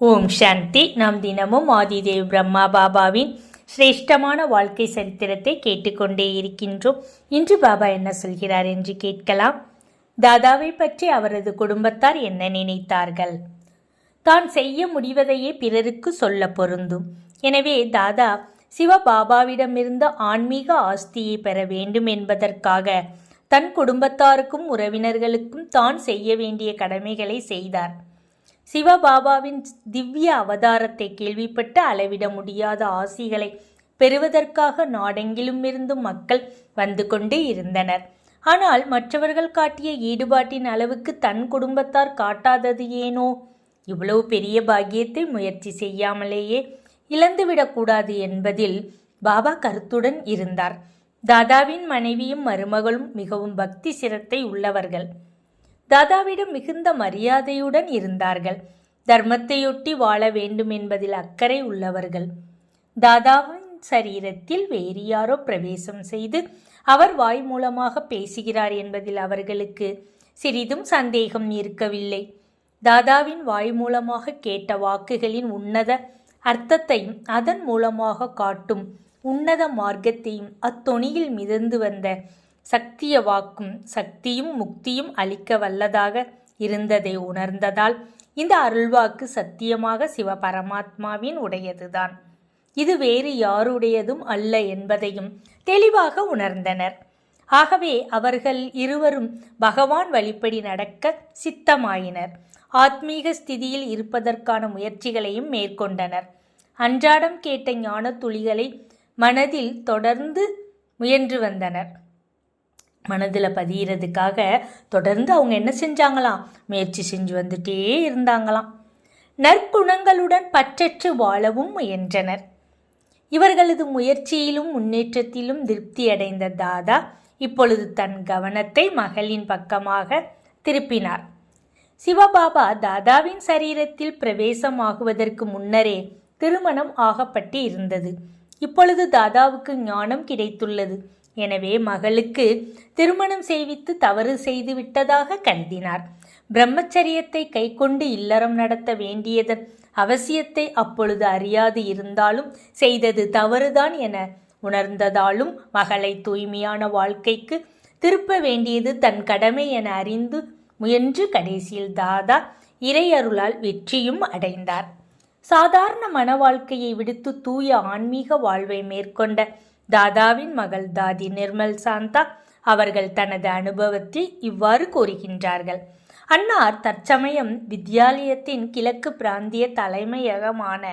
ஓம் சாந்தி. நாம் தினமும் ஆதிதேவ் பிரம்மா பாபாவின் சிரேஷ்டமான வாழ்க்கை சரித்திரத்தை கேட்டுக்கொண்டே இருக்கின்றோம். இன்று பாபா என்ன சொல்கிறார் என்று கேட்கலாம். தாதாவை பற்றி அவரது குடும்பத்தார் என்ன நினைத்தார்கள்? தான் செய்ய முடிவதையே பிறருக்கு சொல்ல பொருந்தும். எனவே தாதா சிவ பாபாவிடமிருந்த ஆன்மீக ஆஸ்தியை பெற வேண்டும் என்பதற்காக தன் குடும்பத்தாருக்கும் உறவினர்களுக்கும் தான் செய்ய வேண்டிய கடமைகளை செய்தார். சிவபாபாவின் திவ்ய அவதாரத்தை கேள்விப்பட்டு அளவிட முடியாத ஆசிகளை பெறுவதற்காக நாடெங்கிலும் இருந்தும் மக்கள் வந்து கொண்டே இருந்தனர். ஆனால் மற்றவர்கள் காட்டிய ஈடுபாட்டின் அளவுக்கு தன் குடும்பத்தார் காட்டாதது ஏனோ? இவ்வளவு பெரிய பாக்கியத்தை முயற்சி செய்யாமலேயே இழந்துவிடக்கூடாது என்பதில் பாபா கருத்துடன் இருந்தார். தாதாவின் மனைவியும் மருமகளும் மிகவும் பக்தி சிரத்தை உள்ளவர்கள். தாதாவிடம் மிகுந்த மரியாதையுடன் இருந்தார்கள். தர்மத்தையொட்டி வாழ வேண்டும் என்பதில் அக்கறை உள்ளவர்கள். தாதாவின் சரீரத்தில் வேறு யாரோ பிரவேசம் செய்து அவர் வாய் மூலமாக பேசுகிறார் என்பதில் அவர்களுக்கு சிறிதும் சந்தேகம் இருக்கவில்லை. தாதாவின் வாய் மூலமாக கேட்ட வாக்குகளின் உன்னத அர்த்தத்தையும் அதன் மூலமாக காட்டும் உன்னத மார்க்கத்தையும் அத்தொணியில் மிதந்து வந்த சக்திய வாக்கும் சக்தியும் முக்தியும் அளிக்க வல்லதாக இருந்ததை உணர்ந்ததால் இந்த அருள்வாக்கு சத்தியமாக சிவ பரமாத்மாவின் உடையதுதான். இது வேறு யாருடையதும் அல்ல என்பதையும் தெளிவாக உணர்ந்தனர். ஆகவே அவர்கள் இருவரும் பகவான் வழிப்படி நடக்க சித்தமாயினர். ஆத்மீக ஸ்திதியில் இருப்பதற்கான முயற்சிகளையும் மேற்கொண்டனர். அன்றாடம் கேட்ட ஞான துளிகளை மனதில் தொடர்ந்து முயன்று வந்தனர். மனதில் பதியறதுக்காக தொடர்ந்து அவங்க என்ன செஞ்சாங்களாம்? முயற்சி செஞ்சு வந்துட்டே இருந்தாங்களாம். நற்குணங்களுடன் பற்றற்று வாழவும் முயன்றனர். இவர்களது முயற்சியிலும் முன்னேற்றத்திலும் திருப்தி அடைந்த தாதா இப்பொழுது தன் கவனத்தை மகளின் பக்கமாக திருப்பினார். சிவபாபா தாதாவின் சரீரத்தில் பிரவேசமாகுவதற்கு முன்னரே திருமணம் ஆகப்பட்டு இருந்தது இப்பொழுது தாதாவுக்கு ஞானம் கிடைத்துள்ளது. எனவே மகளுக்கு திருமணம் செய்வித்து தவறு செய்து விட்டதாக கருதினார். பிரம்மச்சரியத்தை கைக்கொண்டு இல்லறம் நடத்த வேண்டியதன் அவசியத்தை அப்பொழுது அறியாது இருந்தாலும் செய்தது தவறுதான் என உணர்ந்ததாலும் மகளை தூய்மையான வாழ்க்கைக்கு திருப்ப வேண்டியது தன் கடமை என அறிந்து முயன்று கடைசியில் தாதா இறையருளால் வெற்றியும் அடைந்தார். சாதாரண மன வாழ்க்கையை விடுத்து தூய ஆன்மீக வாழ்வை மேற்கொண்ட தாதாவின் மகள் தாதி நிர்மல் சாந்தா அவர்கள் தனது அனுபவத்தை இவ்வாறு கூறுகின்றார்கள். அன்னார் தற்சமயம் வித்யாலயத்தின் கிழக்கு பிராந்திய தலைமையகமான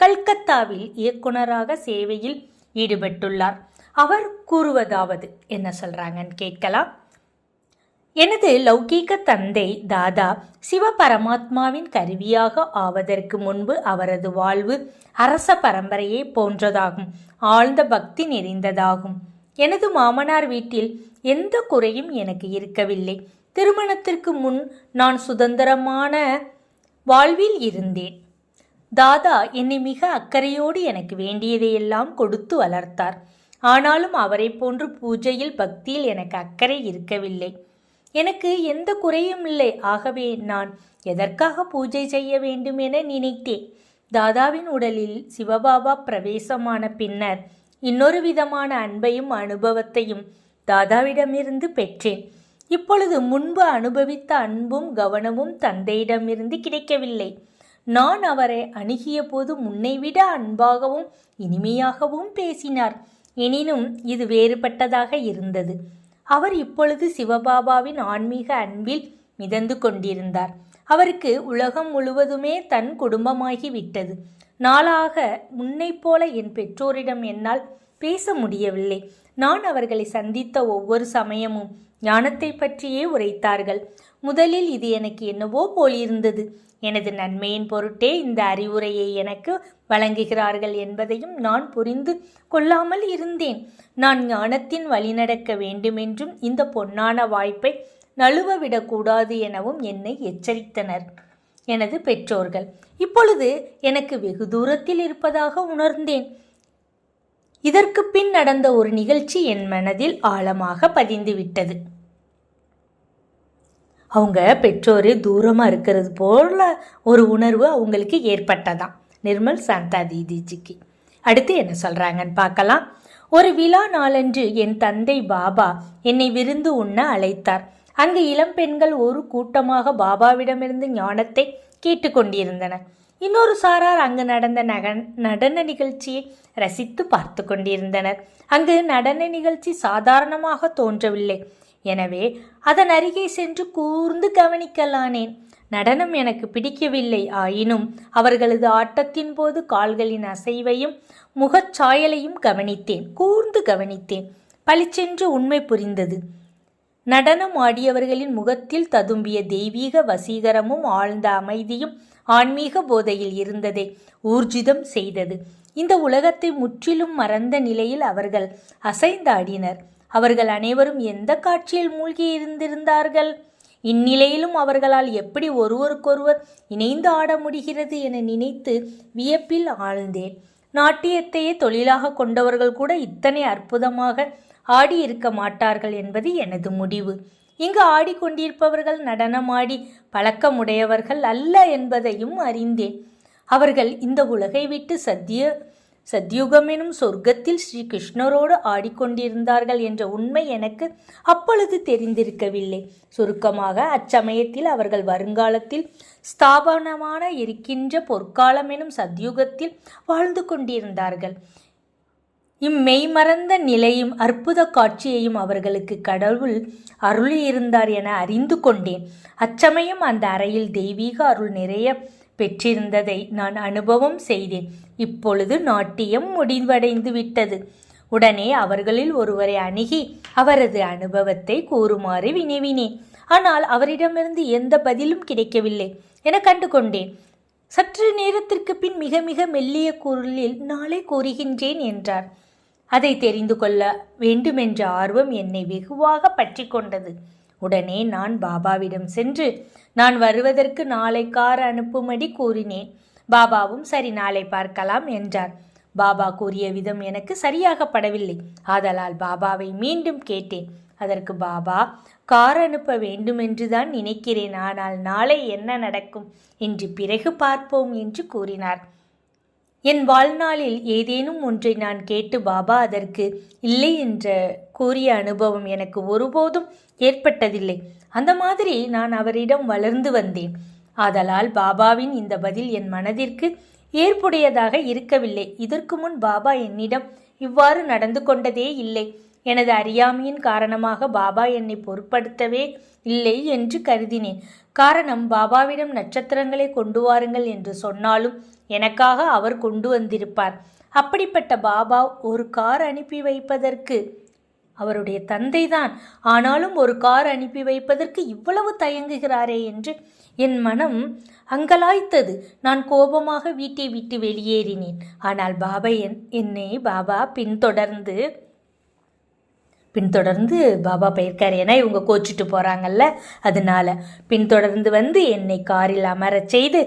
கல்கத்தாவில் இயக்குனராக சேவையில் ஈடுபட்டுள்ளார். அவர் கூறுவதாவது என்ன சொல்றாங்கன்னு கேட்கலாம். எனது லௌகீக தந்தை தாதா சிவ பரமாத்மாவின் கருவியாக ஆவதற்கு முன்பு அவரது வாழ்வு அரச பரம்பரையை போன்றதாகும். ஆழ்ந்த பக்தி நிறைந்ததாகும். எனது மாமனார் வீட்டில் எந்த குறையும் எனக்கு இருக்கவில்லை. திருமணத்திற்கு முன் நான் சுதந்திரமான வாழ்வில் இருந்தேன். தாதா என்னை மிக அக்கறையோடு எனக்கு வேண்டியதையெல்லாம் கொடுத்து வளர்த்தார். ஆனாலும் அவரை போன்று பூஜையில் பக்தியில் எனக்கு அக்கறை இருக்கவில்லை. எனக்கு எந்த குறையும் இல்லை. ஆகவே நான் எதற்காக பூஜை செய்ய வேண்டும் என நினைத்தேன். தாதாவின் உடலில் சிவபாபா பிரவேசமான பின்னர் இன்னொரு விதமான அன்பையும் அனுபவத்தையும் தாதாவிடமிருந்து பெற்றேன். இப்பொழுது முன்பு அனுபவித்த அன்பும் கவனமும் தந்தையிடமிருந்து கிடைக்கவில்லை. நான் அவரை அணுகிய போது முன்னைவிட அன்பாகவும் இனிமையாகவும் பேசினார். எனினும் இது வேறுபட்டதாக இருந்தது. அவர் இப்பொழுது சிவபாபாவின் ஆன்மீக அன்பில் மிதந்து கொண்டிருந்தார். அவருக்கு உலகம் முழுவதுமே தன் குடும்பமாகி விட்டது. நாளாக முன்னை போல என் பெற்றோரிடம் என்னால் பேச முடியவில்லை. நான் அவர்களை சந்தித்த ஒவ்வொரு சமயமும் ஞானத்தை பற்றியே உரைத்தார்கள். முதலில் இது எனக்கு என்னவோ போலிருந்தது. எனது நன்மையின் பொருட்டே இந்த அறிவுரையை எனக்கு வழங்குகிறார்கள் என்பதையும் நான் புரிந்து கொள்ளாமல் இருந்தேன். நான் ஞானத்தின் வழிநடக்க வேண்டுமென்றும் இந்த பொன்னான வாய்ப்பை நழுவவிடக்கூடாது எனவும் என்னை எச்சரித்தனர். எனது பெற்றோர்கள் இப்பொழுது எனக்கு வெகு தூரத்தில் இருப்பதாக உணர்ந்தேன். இதற்கு பின் நடந்த ஒரு நிகழ்ச்சி என் மனதில் ஆழமாக பதிந்துவிட்டது. அவங்க பெற்றோர் தூரமாக இருக்கிறது போல ஒரு உணர்வு அவங்களுக்கு ஏற்பட்டதாம். நிர்மல் சாந்தா தீதிஜிக்கு. அடுத்து என்ன சொல்கிறாங்கன்னு பார்க்கலாம். ஒரு விழா நாளன்று என் தந்தை பாபா என்னை விருந்து உண்ண அழைத்தார். அங்கு இளம் பெண்கள் ஒரு கூட்டமாக பாபாவிடமிருந்து ஞானத்தை கேட்டுக்கொண்டிருந்தனர் இன்னொரு சாரார் அங்கு நடந்த நக நடன நிகழ்ச்சியை ரசித்து பார்த்து கொண்டிருந்தனர். அங்கு நடன நிகழ்ச்சி சாதாரணமாக தோன்றவில்லை. எனவே அதன் அருகே சென்று கூர்ந்து கவனிக்கலானேன். நடனம் எனக்கு பிடிக்கவில்லை. ஆயினும் அவர்களது ஆட்டத்தின் போது கால்களின் அசைவையும் முகச்சாயலையும் கவனித்தேன். கூர்ந்து கவனித்தேன். பளிச்சென்று உண்மை புரிந்தது. நடனம் ஆடியவர்களின் முகத்தில் ததும்பிய தெய்வீக வசீகரமும் ஆழ்ந்த அமைதியும் ஆன்மீக போதையில் இருந்ததை ஊர்ஜிதம் செய்தது. இந்த உலகத்தை முற்றிலும் மறந்த நிலையில் அவர்கள் அசைந்தாடினர். அவர்கள் அனைவரும் எந்த காட்சியில் மூழ்கி இருந்திருந்தார்கள்? இந்நிலையிலும் அவர்களால் எப்படி ஒருவருக்கொருவர் இணைந்து ஆட முடிகிறது என நினைத்து வியப்பில் ஆழ்ந்தேன். நாட்டியத்தையே தொழிலாக கொண்டவர்கள் கூட இத்தனை அற்புதமாக ஆடி இருக்க மாட்டார்கள் என்பது எனது முடிவு. இங்கு ஆடிக்கொண்டிருப்பவர்கள் நடனமாடி பழக்கமுடையவர்கள் அல்ல என்பதையும் அறிந்தேன். அவர்கள் இந்த உலகை விட்டு சத்திய சத்யுகம் எனும் சொர்க்கத்தில் ஸ்ரீ கிருஷ்ணரோடு ஆடிக்கொண்டிருந்தார்கள் என்ற உண்மை எனக்கு அப்பொழுது தெரிந்திருக்கவில்லை. சுருக்கமாக அச்சமயத்தில் அவர்கள் வருங்காலத்தில் ஸ்தாபனமான இருக்கின்ற பொற்காலம் எனும் சத்யுகத்தில் வாழ்ந்து கொண்டிருந்தார்கள். இம்மெய்மறந்த நிலையும் அற்புத காட்சியையும் அவர்களுக்கு கடவுள் அருளியிருந்தார் என அறிந்து கொண்டேன். அச்சமயம் அந்த அறையில் தெய்வீக அருள் நிறைய பெற்றிருந்ததை நான் அனுபவம் செய்தேன். இப்பொழுது நாட்டியம் முடிவடைந்து விட்டது. உடனே அவர்களில் ஒருவரை அணுகி அவரது அனுபவத்தை கூறுமாறு வினவினேன். ஆனால் அவரிடமிருந்து எந்த பதிலும் கிடைக்கவில்லை. என கண்டு கொண்டேன் சற்று நேரத்திற்கு பின் மிக மிக மெல்லிய குரலில் நாளை கூறுகின்றேன் என்றார். அதை தெரிந்து கொள்ள வேண்டுமென்ற ஆர்வம் என்னை வெகுவாக பற்றி கொண்டது. உடனே நான் பாபாவிடம் சென்று நான் வருவதற்கு நாளை கார் அனுப்பும்படி கூறினேன். பாபாவும் சரி நாளை பார்க்கலாம் என்றார். பாபா கூறிய விதம் எனக்கு சரியாக படவில்லை ஆதலால் பாபாவை மீண்டும் கேட்டேன். அதற்கு பாபா கார் அனுப்ப வேண்டுமென்றுதான் நினைக்கிறேன். ஆனால் நாளை என்ன நடக்கும்? என்று பிறகு பார்ப்போம் என்று கூறினார். என் வாழ்நாளில் ஏதேனும் ஒன்றை நான் கேட்டு பாபா அதற்கு இல்லை என்ற கூறிய அனுபவம் எனக்கு ஒருபோதும் ஏற்பட்டதில்லை. அந்த மாதிரி நான் அவரிடம் வளர்ந்து வந்தேன். ஆதலால் பாபாவின் இந்த பதில் என் மனதிற்கு ஏற்புடையதாக இருக்கவில்லை. இதற்கு முன் பாபா என்னிடம் இவ்வாறு நடந்து கொண்டதே இல்லை. எனது அறியாமையின் காரணமாக பாபா என்னை பொருட்படுத்தவே இல்லை என்று கருதினேன். காரணம் பாபாவிடம் நட்சத்திரங்களை கொண்டு வாருங்கள் என்று சொன்னாலும் எனக்காக அவர் கொண்டு வந்திருப்பார். அப்படிப்பட்ட பாபா ஒரு கார் அனுப்பி வைப்பதற்கு அவருடைய தந்தைதான். ஆனாலும் ஒரு கார் அனுப்பி வைப்பதற்கு இவ்வளவு தயங்குகிறாரே என்று என் மனம் அங்கலாய்த்தது. நான் கோபமாக வீட்டை விட்டு வெளியேறினேன். ஆனால் பாபா என் என்னை பாபா பின்தொடர்ந்து பின்தொடர்ந்து பாபா போயிருக்காரு ஏன்னா இவங்க கோச்சிட்டு போகிறாங்கல்ல அதனால பின்தொடர்ந்து வந்து என்னை காரில் அமரச் செய்து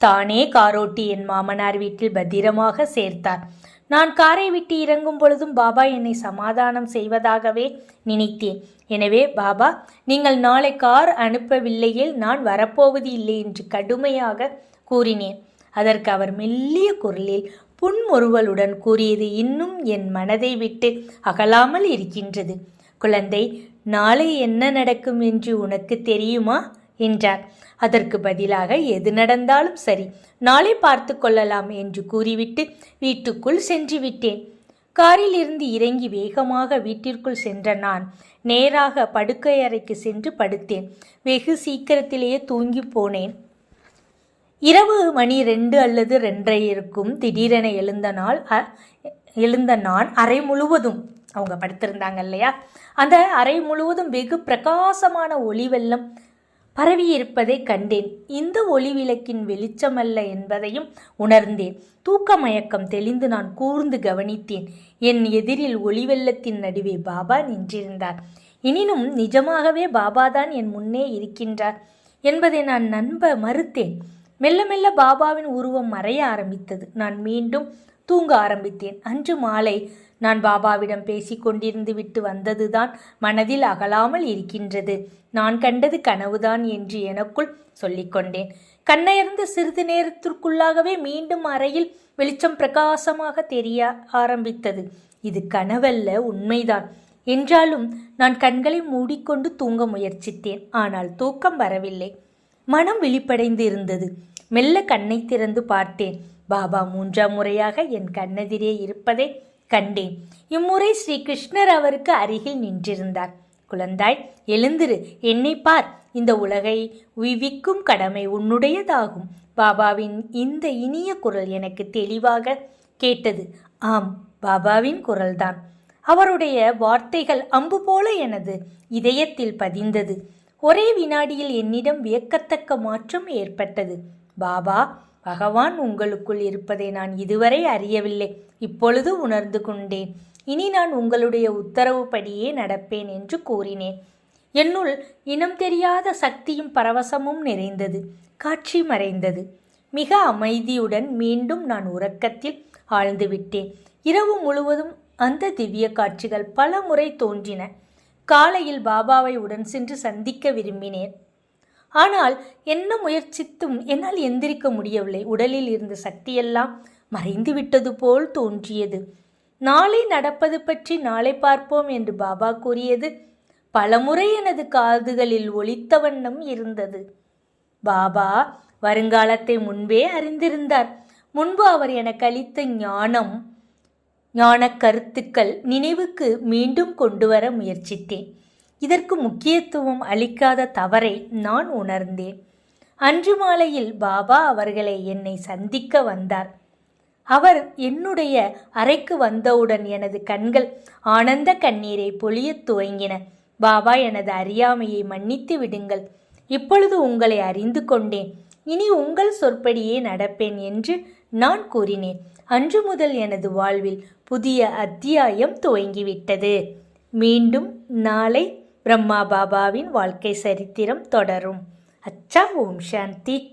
தானே காரோட்டி என் மாமனார் வீட்டில் பத்திரமாக சேர்த்தார். நான் காரை விட்டு இறங்கும் பொழுதும் பாபா என்னை சமாதானம் செய்வதாகவே நினைத்தேன். எனவே பாபா நீங்கள் நாளை கார் அனுப்பவில்லையில் நான் வரப்போவது இல்லை என்று கடுமையாக கூறினேன். அதற்கு அவர் மெல்லிய குரலில் புன்முறுவலுடன் கூறியது இன்னும் என் மனதை விட்டு அகலாமல் இருக்கின்றது. குழந்தை நாளை என்ன நடக்கும் என்று உனக்கு தெரியுமா? என்றார். அதற்கு பதிலாக எது நடந்தாலும் சரி நாளை பார்த்து கொள்ளலாம் என்று கூறிவிட்டு வீட்டுக்குள் சென்று விட்டேன். காரில் இருந்து இறங்கி வேகமாக வீட்டிற்குள் சென்ற நான் நேராக படுக்கை அறைக்கு சென்று படுத்தேன். வெகு சீக்கிரத்திலேயே தூங்கி போனேன். இரவு மணி ரெண்டு அல்லது ரெண்டரை இருக்கும் திடீரென எழுந்த நாள் அ- எழுந்த நான் அறை முழுவதும் அவங்க படுத்திருந்தாங்க இல்லையா? அந்த அறை முழுவதும் வெகு பிரகாசமான ஒளி வெள்ளம் பரவி இருப்பதை கண்டேன். இந்த ஒளி விளக்கின் வெளிச்சமல்ல என்பதையும் உணர்ந்தேன். தூக்க மயக்கம் தெளிந்து நான் கூர்ந்து கவனித்தேன். என் எதிரில் ஒளி வெள்ளத்தின் நடுவே பாபா நின்றிருந்தார். எனினும் நிஜமாகவே பாபாதான் என் முன்னே இருக்கின்றார் என்பதை நான் நம்ப மறுத்தேன். மெல்ல மெல்ல பாபாவின் உருவம் மறைய ஆரம்பித்தது. நான் மீண்டும் தூங்க ஆரம்பித்தேன். அன்று மாலை நான் பாபாவிடம் பேசிக் கொண்டிருந்து விட்டு வந்ததுதான் மனதில் அகலாமல் இருக்கின்றது. நான் கண்டது கனவுதான் என்று எனக்குள் சொல்லிக்கொண்டேன் கண்ணையர்ந்த சிறிது நேரத்திற்குள்ளாகவே மீண்டும் அறையில் வெளிச்சம் பிரகாசமாக தெரிய ஆரம்பித்தது. இது கனவல்ல உண்மைதான். என்றாலும் நான் கண்களை மூடிக்கொண்டு தூங்க முயற்சித்தேன். ஆனால் தூக்கம் வரவில்லை. மனம் விழிப்படைந்து இருந்தது. மெல்ல கண்ணை திறந்து பார்த்தேன். பாபா மூன்றாம் முறையாக என் கண்ணெதிரே இருப்பதை கண்டேன். இம்முறை ஸ்ரீகிருஷ்ணர் அவருக்கு அருகில் நின்றிருந்தார். குழந்தாய் எழுந்திரு. என்னை பார். இந்த உலகை உய்விக்கும் கடமை உன்னுடையதாகும். பாபாவின் இந்த இனிய குரல் எனக்கு தெளிவாக கேட்டது. ஆம் பாபாவின் குரல்தான். அவருடைய வார்த்தைகள் அம்பு போல எனது. இதயத்தில் பதிந்தது. ஒரே வினாடியில் என்னிடம் வியக்கத்தக்க மாற்றம் ஏற்பட்டது. பாபா பகவான் உங்களுக்குள் இருப்பதை நான் இதுவரை அறியவில்லை. இப்பொழுது உணர்ந்து கொண்டேன். இனி நான் உங்களுடைய உத்தரவுப்படியே நடப்பேன் என்று கூறினேன். என்னுள் இனம் தெரியாத சக்தியும் பரவசமும் நிறைந்தது. காட்சி மறைந்தது. மிக அமைதியுடன் மீண்டும் நான் உறக்கத்தில் ஆழ்ந்து விட்டேன். இரவு முழுவதும் அந்த திவ்ய காட்சிகள் பல முறை தோன்றின. காலையில் பாபாவை உடன் சென்று சந்திக்க விரும்பினேன். ஆனால் என்ன முயற்சித்தும் என்னால் எந்திரிக்க முடியவில்லை. உடலில் இருந்த சக்தியெல்லாம் மறைந்து விட்டது போல் தோன்றியது. நாளை நடப்பது பற்றி நாளை பார்ப்போம் என்று பாபா கூறியது. பலமுறை எனது காதுகளில் ஒலித்த வண்ணம் இருந்தது. பாபா வருங்காலத்தை முன்பே அறிந்திருந்தார். முன்பு அவர் எனக்கு அளித்த ஞானம் ஞான கருத்துக்கள் நினைவுக்கு மீண்டும் கொண்டு வர முயற்சித்தேன். இதற்கு முக்கியத்துவம் அளிக்காத தவறை நான் உணர்ந்தேன். அன்று மாலையில் பாபா அவர்களை என்னை சந்திக்க வந்தார். அவர் என்னுடைய அறைக்கு வந்தவுடன் எனது கண்கள் ஆனந்த கண்ணீரை பொழியத் துவங்கின. பாபா எனது அறியாமையை மன்னித்து விடுங்கள். இப்பொழுது உங்களை அறிந்து கொண்டேன். இனி உங்கள் சொற்படியே நடப்பேன் என்று நான் கூறினேன். அன்று முதல் எனது வாழ்வில் புதிய அத்தியாயம் துவங்கிவிட்டது. மீண்டும் நாளை பிரம்மா பாபாவின் வாழ்க்கை சரித்திரம் தொடரும். அச்சா ஓம் சாந்தி.